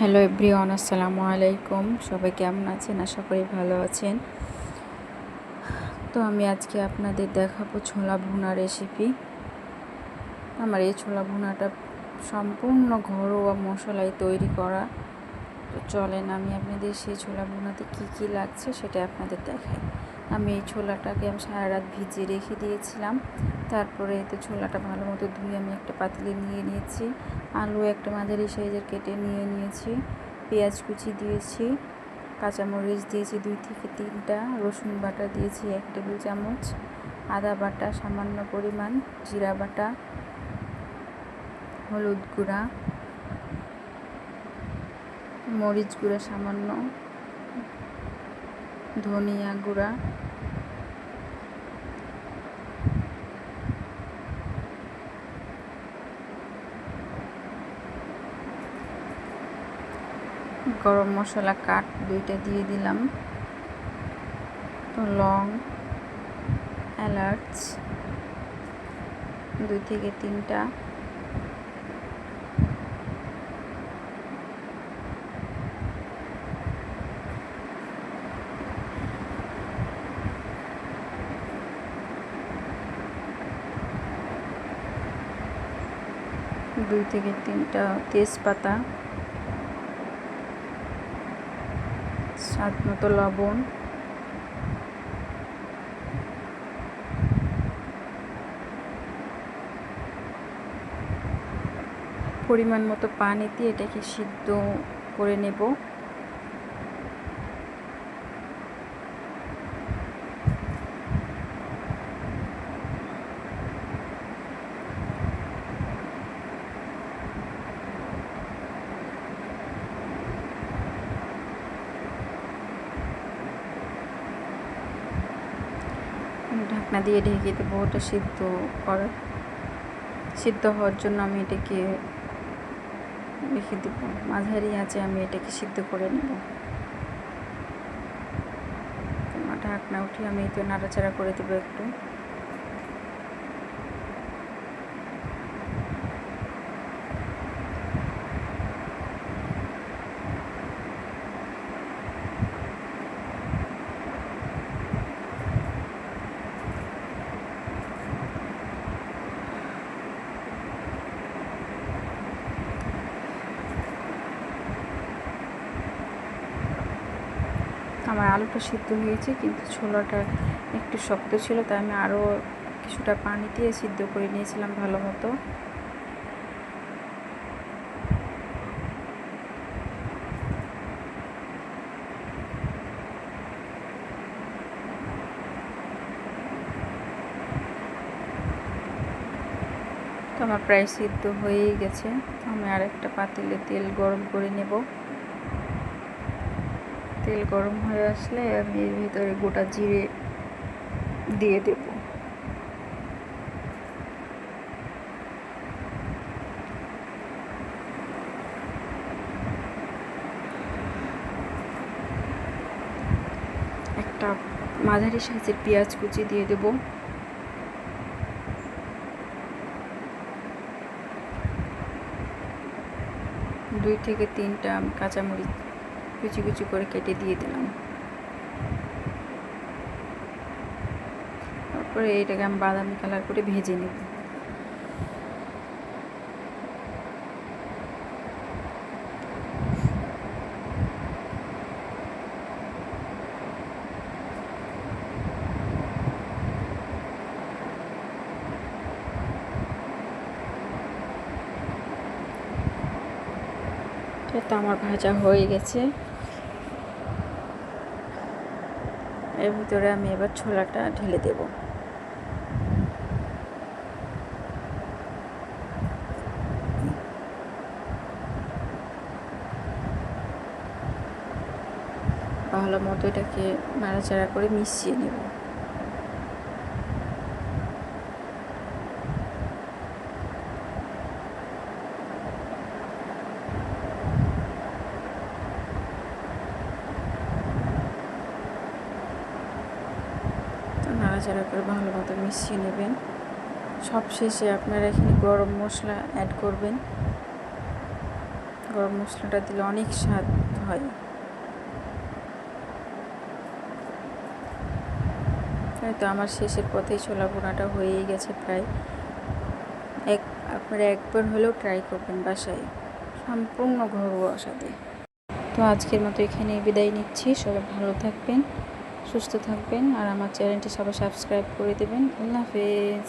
Hello everyone, আসসালামু আলাইকুম। সবাই কেমন আছেন? আশা করি ভালো আছেন। তো আমি আজকে আপনাদের দেখাবো ছোলা ভুনা রেসিপি আমার এই ছোলা ভুনাটা সম্পূর্ণ ঘরোয়া মশলায় তৈরি করা। তো চলেন আমি আপনাদের সেই ছোলা ভুনাতে কী কী লাগছে সেটা আপনাদের দেখাই। আমি এই ছোলাটাকে আমি সারা রাত ভিজিয়ে রেখে দিয়েছিলাম। তারপরে এতে ছোলাটা ভালো মতো ধুয়ে আমি একটা পাতিলে নিয়ে নিয়েছি। আলু একটা মাঝারি সাইজের কেটে নিয়ে নিয়েছি। পেঁয়াজ কুচি দিয়েছি। কাঁচামরিচ দিয়েছি দুই থেকে তিনটা। রসুন বাটা দিয়েছি এক টেবিল চামচ। আদা বাটা সামান্য পরিমাণ। জিরা বাটা। হলুদ গুঁড়া। মরিচ গুঁড়া সামান্য। ধনিয়া গুঁড়া। গরম মশলা কাঠ দুইটা দিয়ে দিলাম। লং এলাচ দুই থেকে তিনটা। দুই থেকে তিনটা তেজপাতা, স্বাদ মতো লবণ, পরিমাণ মতো পানি দিয়ে এটাকে সিদ্ধ করে নেব। ঢাকনা দিয়ে ঢেকে দেবো, ওটা সিদ্ধ করা, সিদ্ধ হওয়ার জন্য আমি এটাকে রেখে দেব। মাঝারি আছে আমি এটাকে সিদ্ধ করে নেব। ঢাকনা উঠে আমি তো নাড়াচাড়া করে দেবো একটু। আমার আলুটা সিদ্ধ হয়েছে, কিন্তু ছোলাটা একটু শক্ত ছিল, তাই আমি আরও কিছুটা পানি দিয়ে সিদ্ধ করে নিয়েছিলাম ভালো মতো। তো আমার প্রায় সিদ্ধ হয়েই গেছে, আমি আর একটা পাতিলে তেল গরম করে নেব। তেল গরম হয়ে আসলে আমি এর ভিতরে গোটা জিরে দিয়ে দেব। একটা মাঝারি সাইজের পেঁয়াজ কুচি দিয়ে দেব। দুই থেকে তিনটা কাঁচামরিচ কুচি কুচি করে কেটে দিয়ে দিলাম। তারপরে এটাকে আমি বাদামি কালার করে ভেজে নেব। এটা আমার ভাজা হয়ে গেছে। এর ভিতরে আমি এবার ছোলাটা ঢেলে দেব। ভালো মতো এটাকে নাড়াচাড়া করে মিশিয়ে নেব। নাড়াচাড়া করে ভালো মতো মিশিয়ে নেবেন। সব শেষে আপনারা এখানে গরম মশলা অ্যাড করবেন। গরম মশলাটা দিলে অনেক স্বাদ হয়। তো আমার শেষের পথেই ছোলা বোনাটা হয়েই গেছে প্রায়। এক, আপনারা একবার হলেও ট্রাই করবেন বাসায়। সম্পূর্ণ ঘরোয়া সাথে তো আজকের মতো এখানে বিদায় নিচ্ছি। সবাই ভালো থাকবেন। সুস্থ থাকবেন আর আমার চ্যানেলটি সবাই সাবস্ক্রাইব করে দেবেন। আল্লাহ হাফেজ।